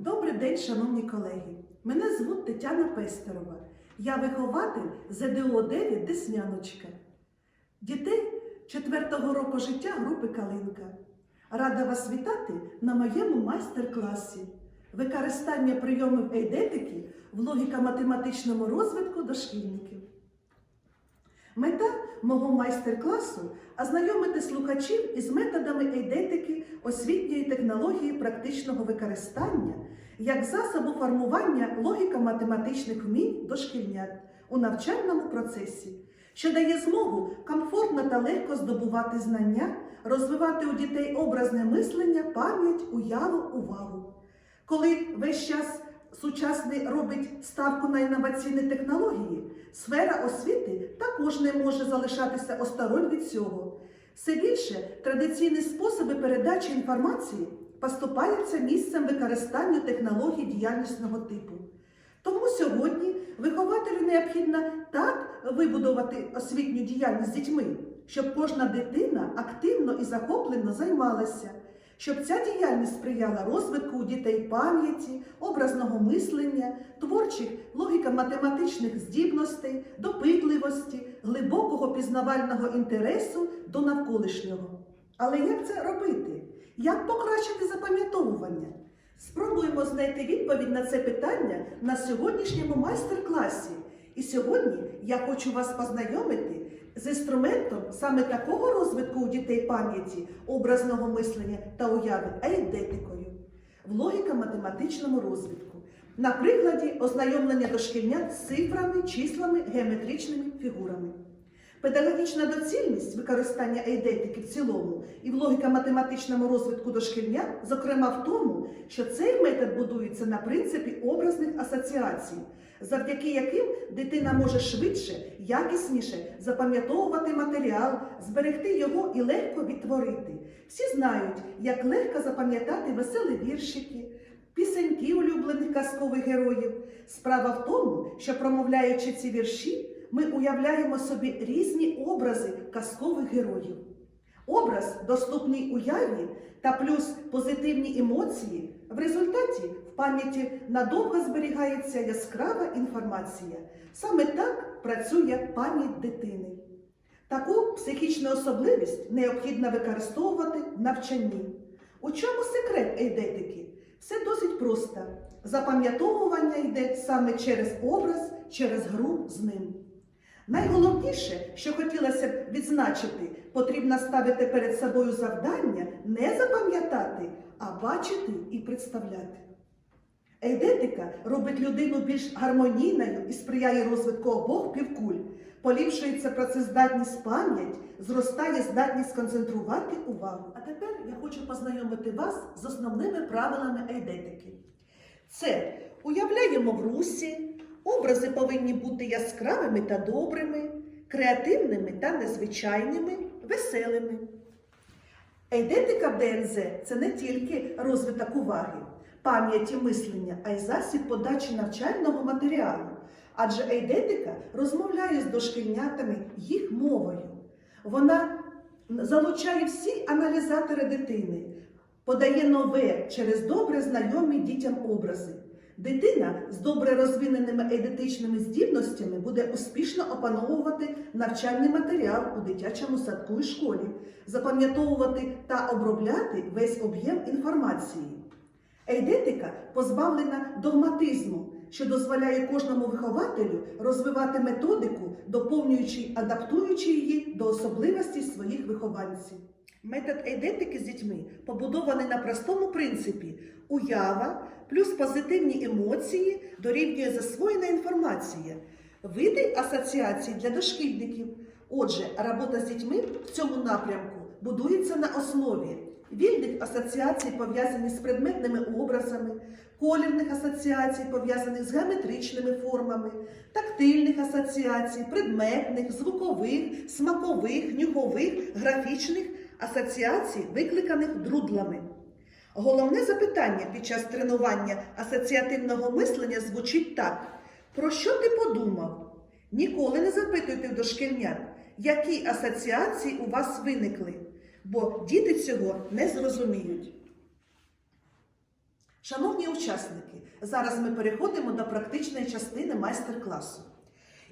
Добрий день, шановні колеги. Мене звуть Тетяна Пестерова. Я вихователь ЗДО 9 Десняночка. Дітей 4-го року життя групи Калинка. Рада вас вітати на моєму майстер-класі використання прийомів ейдетики в логіко-математичному розвитку дошкільників. Мета мого майстер-класу ознайомити слухачів із методами ейдетики освітньої технології практичного використання як засобу формування логіко-математичних вмінь дошкільнят у навчальному процесі, що дає змогу комфортно та легко здобувати знання, розвивати у дітей образне мислення, пам'ять, уяву, увагу. Коли весь час сучасний робить ставку на інноваційні технології, сфера освіти також не може залишатися осторонь від цього. Все більше традиційні способи передачі інформації поступаються місцем використання технологій діяльнісного типу. Тому сьогодні вихователю необхідно так вибудувати освітню діяльність з дітьми, щоб кожна дитина активно і захоплено займалася, щоб ця діяльність сприяла розвитку у дітей пам'яті, образного мислення, творчих логіко-математичних здібностей, допитливості, глибокого пізнавального інтересу до навколишнього. Але як це робити? Як покращити запам'ятовування? Спробуємо знайти відповідь на це питання на сьогоднішньому майстер-класі. І сьогодні я хочу вас познайомити з інструментом саме такого розвитку у дітей пам'яті, образного мислення та уяви ейдетикою в логіко-математичному розвитку. На прикладі ознайомлення дошкільнят з цифрами, числами, геометричними фігурами. Педагогічна доцільність використання ейдетики в цілому і в логіко-математичному розвитку дошкільнят, зокрема в тому, що цей метод будується на принципі образних асоціацій, завдяки яким дитина може швидше, якісніше запам'ятовувати матеріал, зберегти його і легко відтворити. Всі знають, як легко запам'ятати веселі віршики, пісеньки улюблених казкових героїв. Справа в тому, що промовляючи ці вірші, ми уявляємо собі різні образи казкових героїв. Образ, доступний уяві та плюс позитивні емоції, в результаті в пам'яті надовго зберігається яскрава інформація. Саме так працює пам'ять дитини. Таку психічну особливість необхідно використовувати в навчанні. У чому секрет ейдетики? Все досить просто. Запам'ятовування йде саме через образ, через гру з ним. Найголовніше, що хотілося б відзначити, потрібно ставити перед собою завдання не запам'ятати, а бачити і представляти. Ейдетика робить людину більш гармонійною і сприяє розвитку обох півкуль, поліпшується працездатність пам'ять, зростає здатність концентрувати увагу. А тепер я хочу познайомити вас з основними правилами ейдетики. Це уявляємо в русі, образи повинні бути яскравими та добрими, креативними та незвичайними, веселими. Ейдетика в ДНЗ це не тільки розвиток уваги, пам'яті мислення, а й засіб подачі навчального матеріалу. Адже ейдетика розмовляє з дошкільнятами їх мовою. Вона залучає всі аналізатори дитини, подає нове через добре знайомі дітям образи. Дитина з добре розвиненими ейдетичними здібностями буде успішно опановувати навчальний матеріал у дитячому садку і школі, запам'ятовувати та обробляти весь об'єм інформації. Ейдетика позбавлена догматизму, що дозволяє кожному вихователю розвивати методику, доповнюючи й адаптуючи її до особливостей своїх вихованців. Метод ейдетики з дітьми побудований на простому принципі уява плюс позитивні емоції дорівнює засвоєна інформація, види асоціацій для дошкільників. Отже, робота з дітьми в цьому напрямку будується на основі вільних асоціацій, пов'язаних з предметними образами, колірних асоціацій, пов'язаних з геометричними формами, тактильних асоціацій, предметних, звукових, смакових, нюхових, графічних асоціацій, викликаних друдлами. Головне запитання під час тренування асоціативного мислення звучить так: про що ти подумав? Ніколи не запитуйте в дошкільнят, які асоціації у вас виникли, бо діти цього не зрозуміють. Шановні учасники, зараз ми переходимо до практичної частини майстер-класу.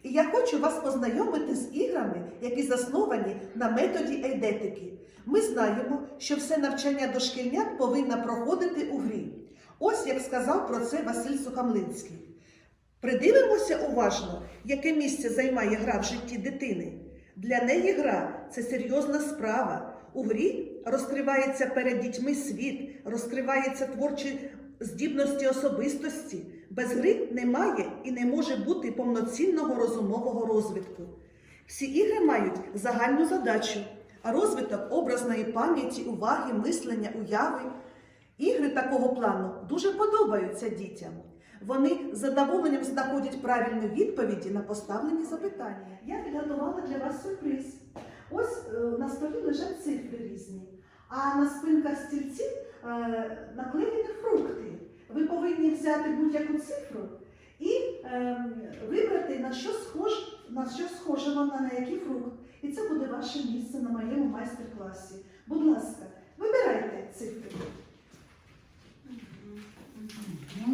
І я хочу вас познайомити з іграми, які засновані на методі ейдетики. Ми знаємо, що все навчання дошкільнят повинно проходити у грі. Ось як сказав про це Василь Сухомлинський. Придивимося уважно, яке місце займає гра в житті дитини. Для неї гра це серйозна справа. У грі розкривається перед дітьми світ, розкриваються творчі здібності особистості. Без гри немає і не може бути повноцінного розумового розвитку. Всі ігри мають загальну задачу, а розвиток образної пам'яті, уваги, мислення, уяви. Ігри такого плану дуже подобаються дітям. Вони з задоволенням знаходять правильні відповіді на поставлені запитання. Я підготувала для вас сюрприз. Ось е, на столі лежать цифри різні, а на спинках стільців е, наклеєні фрукти. Ви повинні взяти будь-яку цифру і е, вибрати на що схож, на що схоже вона, на який фрукт. І це буде ваше місце на моєму майстер-класі. Будь ласка, вибирайте цифри.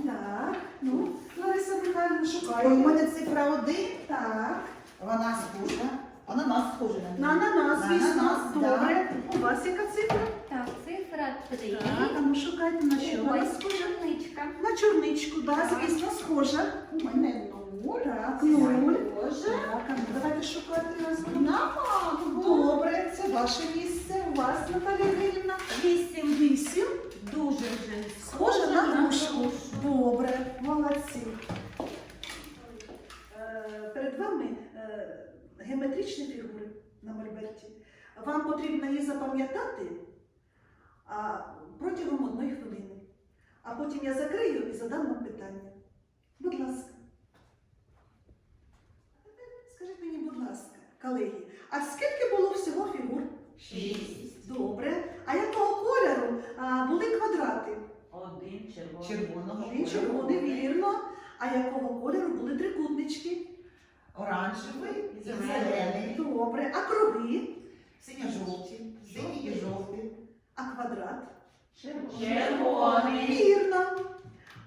Так, ну, Лариса Михайлівна У мене цифра один, Так, вона схожа. Ананас схожа на на ананас, На звісно. ананас, да. Добре. У вас яка цифра? Так, цифра 3. Так, а ну шукайте на що вона Ось схожа. чорничка. На чорничку, да, звісно, схожа. У мене нуль. Так, нуль. Схожа. Так, а ну давайте шукати разом. На маму. Добре, це ваше місце. У вас, Наталія Григорівна. Вісім. Вісім. Дуже вже Схожа на грушку. Добре, молодці. Е, Перед вами е, геометричні фігури на мольберті. Вам потрібно їх запам'ятати протягом одної хвилини. А потім я закрию і задам вам питання. Будь ласка. Скажіть мені, будь ласка, колеги, а скільки було всього фігур? Шість. Добре. А якого кольору а, були квадрати? Один червоний. Червоного Один червоний, вірно. А якого кольору були трикутнички? Оранжевий і Зелений. Добре. А круги? Синьо-жовті. Синій і жовтий. А квадрат? Червоний. Вірно.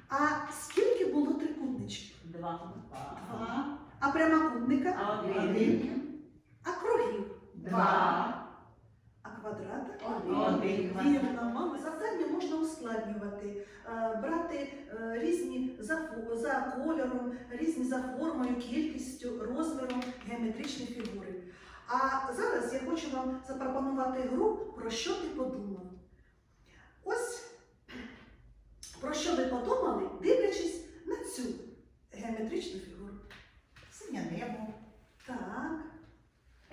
А скільки було трикутничків? Два. Два. А прямокутника? Один. Один. А кругів? Два. Квадрата? Один. Вірно, мами, завдання можна ускладнювати, е, брати е, різні за, за кольором, різні за формою, кількістю, розміром геометричні фігури. А зараз я хочу вам запропонувати гру про що ти подумав. Ось про що ви подумали, дивлячись на цю геометричну фігуру. Синє небо. Так.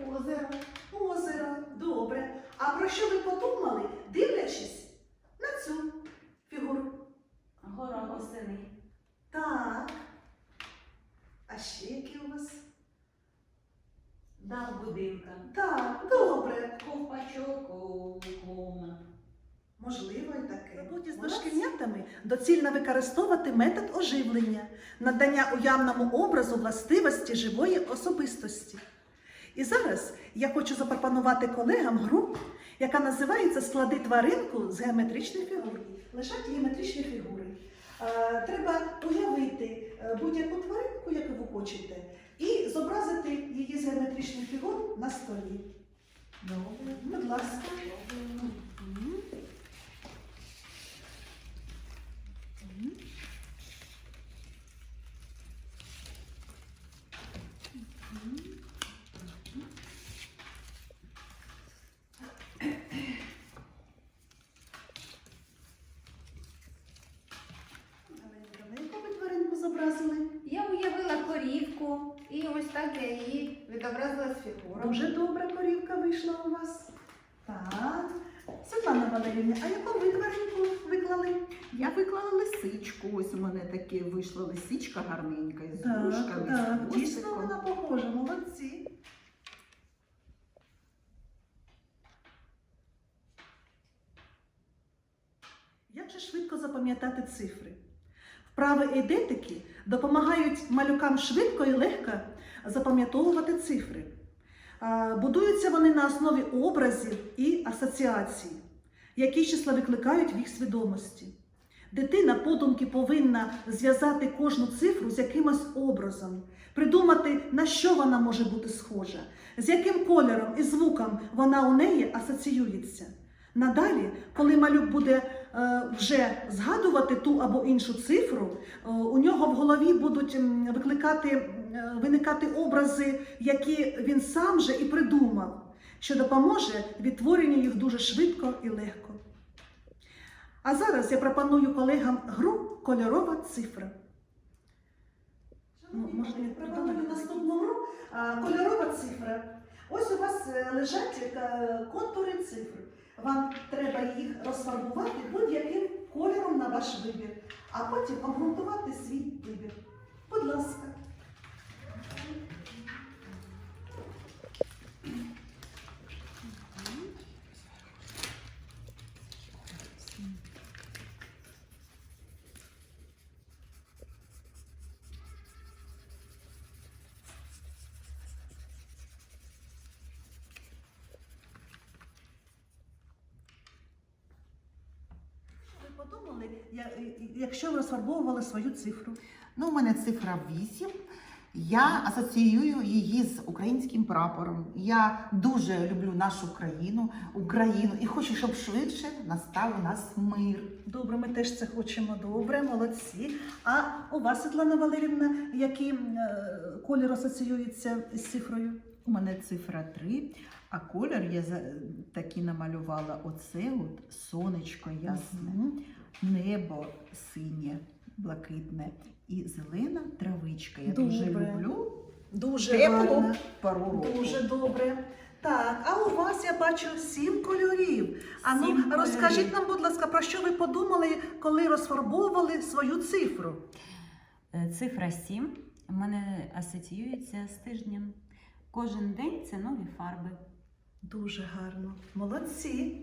Озеро. Озеро, добре. А про що ви подумали, дивлячись на цю фігуру? Гора восени. Так. А ще які у вас? Дах будинка. Так, добре. Ковпачок у. Можливо, і таке. В роботі з дошкільнятами доцільно використовувати метод оживлення, надання уявному образу властивості живої особистості. І зараз я хочу запропонувати колегам гру, яка називається Склади тваринку з геометричних фігур. Лежать геометричні фігури. Е, Треба уявити е, будь-яку тваринку, яку ви хочете, і зобразити її з геометричних фігур на столі. Добре. Будь ласка. Мгм. Давай, Яку ви тваринку зобразили? Я уявила корівку і ось так я її відобразила з фігурою. Дуже добра корівка вийшла у вас. Так. Світлана Валерівна, а яку ви тваринку виклали? Я виклала лисичку. Ось у мене таке вийшла лисичка гарненька з Так, вушками, так, дійсно хвостиком. вона похожа, молодці. Як же швидко запам'ятати цифри? Вправи ейдетики допомагають малюкам швидко і легко запам'ятовувати цифри. Будуються вони на основі образів і асоціацій, які числа викликають в їх свідомості. Дитина подумки повинна зв'язати кожну цифру з якимось образом, придумати, на що вона може бути схожа, з яким кольором і звуком вона у неї асоціюється. Надалі, коли малюк буде е, вже згадувати ту або іншу цифру, е, у нього в голові будуть викликати, е, виникати образи, які він сам же і придумав, що допоможе відтворенню їх дуже швидко і легко. А зараз я пропоную колегам гру кольорова цифра. Ну, можна я пропоную наступну гру кольорова цифра. Ось у вас е, лежать е, контури цифр. Вам треба їх розфарбувати будь-яким кольором на ваш вибір, а потім обґрунтувати свій вибір. Будь ласка. Ви подумали, я- якщо ви розфарбовували свою цифру? Ну, у мене цифра 8. Я асоціюю її з українським прапором. Я дуже люблю нашу країну, Україну і хочу, щоб швидше настав у нас мир. Добре, ми теж це хочемо. Добре, молодці. А у вас, Світлана Валерівна, який е, колір асоціюється з цифрою? У мене цифра 3, а колір я такий намалювала оце от сонечко ясне, Мгм. Небо синє, блакитне і зелена травичка. Я дуже Добре. люблю Дуже теплу гарно. пару року. Дуже добре. Так, а у вас я бачу сім кольорів. А ну Сім розкажіть нам, будь ласка, про що ви подумали, коли розфарбовували свою цифру? Е, Цифра 7 в мене асоціюється з тижнем. Кожен день це нові фарби. Дуже гарно. Молодці.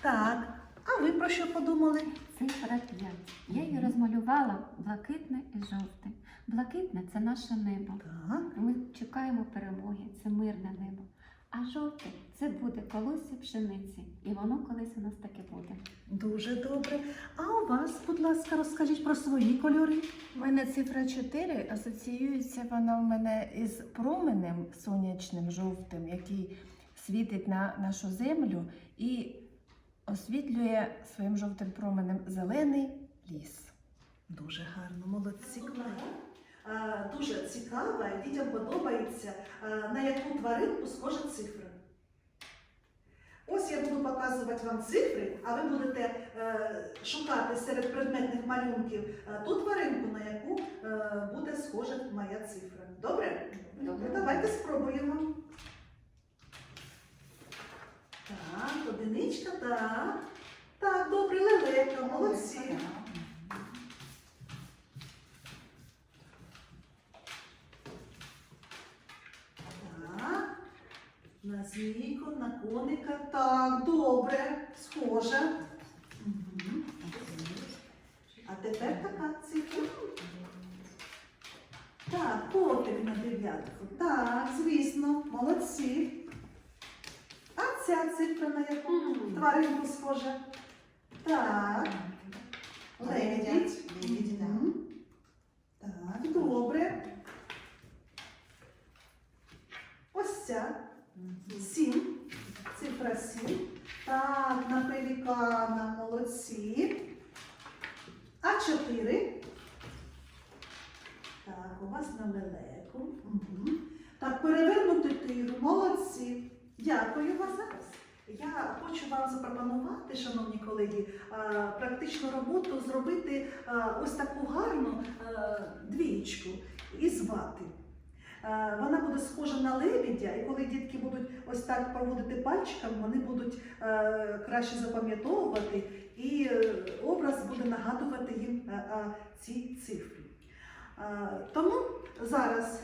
Так, а ви про що подумали? Цифра 5. Я її розмалювала блакитне і жовте. Блакитне це наше небо. Так. Ми чекаємо перемоги, це мирне небо. А жовте це буде колосся пшениці, і воно колись у нас таке буде. Дуже добре. А у вас, будь ласка, розкажіть про свої кольори. У мене цифра 4 асоціюється вона в мене із променем сонячним жовтим, який світить на нашу землю і освітлює своїм жовтим променем зелений ліс. Дуже гарно, молодці. Дуже цікаво, і дітям подобається, на яку тваринку схожа цифра. Ось я буду показувати вам цифри, а ви будете е, шукати серед предметних малюнків е, ту тваринку, на яку е, буде схожа моя цифра. Добре? Добре, давайте спробуємо. Так, одиничка, так. Так, добре, лелека, молодці. Так. На змійку, на коника. Так, добре, схоже. А тепер така цифра. Так, котик на дев'ятку. Так, звісно, молодці. Ця цифра на яку тваринку схожа? Так, лебідь. Лебідь, да. Мгм. Так, добре. Ось ця. Сім. Цифра сім. Так, на пелікана молодці. А чотири. Так, у вас на лелеку. Угу. Так, перевернути тигр. Молодці. Дякую вас зараз. Я хочу вам запропонувати, шановні колеги, а, практичну роботу зробити ось таку гарну двієчку із вати. Е, Вона буде схожа на лебідя, і коли дітки будуть ось так проводити пальчиком, вони будуть е, краще запам'ятовувати, і е, образ буде нагадувати їм е, е, ці цифри. Е, Тому зараз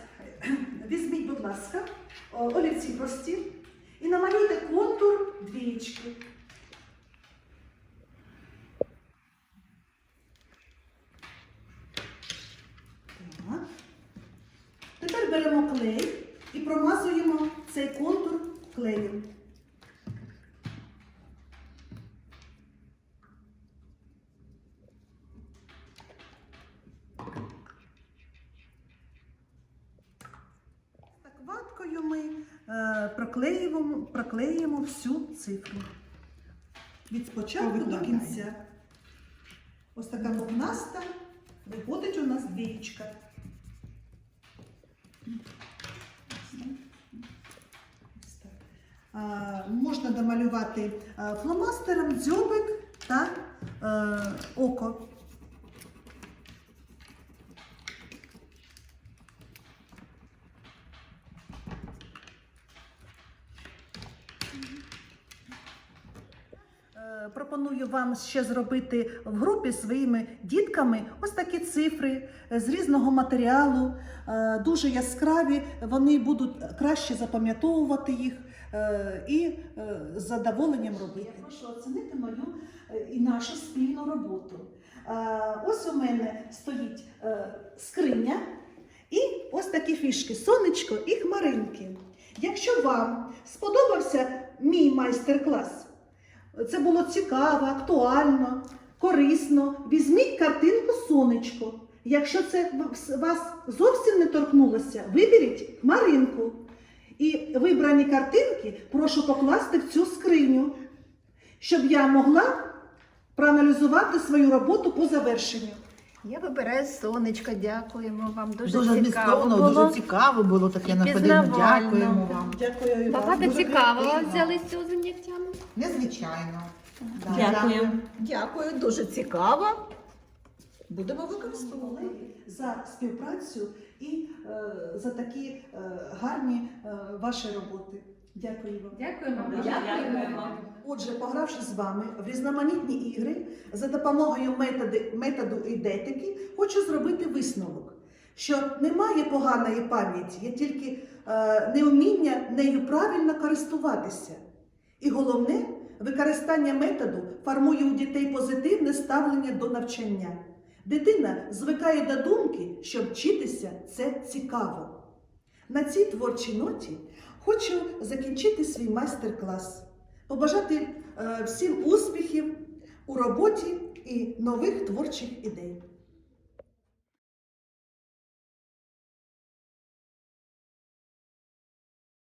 візьміть, будь ласка, олівці прості і намалюйте контур двієчки. беремо клей і промазуємо цей контур клеєм. Так ваткою ми е, проклеїмо, проклеїмо всю цифру. Від спочатку до кінця. Ось така пухнаста виходить у нас двієчка. Можна домалювати фломастером дзьобик та е, око. Пропоную вам ще зробити в групі своїми дітками ось такі цифри з різного матеріалу, е, дуже яскраві. Вони будуть краще запам'ятовувати їх е, і е, з задоволенням робити. Я прошу оцінити мою і нашу спільну роботу. Ось у мене стоїть скриня і ось такі фішки: сонечко і хмаринки. Якщо вам сподобався мій майстер-клас, це було цікаво, актуально, корисно. Візьміть картинку сонечко. Якщо це вас зовсім не торкнулося, виберіть хмаринку. І вибрані картинки прошу покласти в цю скриню, щоб я могла проаналізувати свою роботу по завершенню. Я вибираю сонечко, дякуємо вам. Дуже, Дуже цікаво змістовно, було. дуже цікаво було таке находимо. пізнавально. Дякуємо вам. Дякую. Багато дуже цікавого взяли з цього заняття. Незвичайно. Да, Дякую. Дякую, дуже цікаво. Будемо використовувати. за співпрацю і е, за такі е, гарні е, ваші роботи. Дякую вам. Дякуємо. Дякуємо. Отже, погравши з вами в різноманітні ігри за допомогою методи, методу ідетики, хочу зробити висновок, що немає поганої пам'яті, є тільки е, неуміння нею правильно користуватися. І головне, використання методу формує у дітей позитивне ставлення до навчання. Дитина звикає до думки, що вчитися це цікаво. На цій творчій ноті хочу закінчити свій майстер-клас, побажати е, всім успіхів у роботі і нових творчих ідей.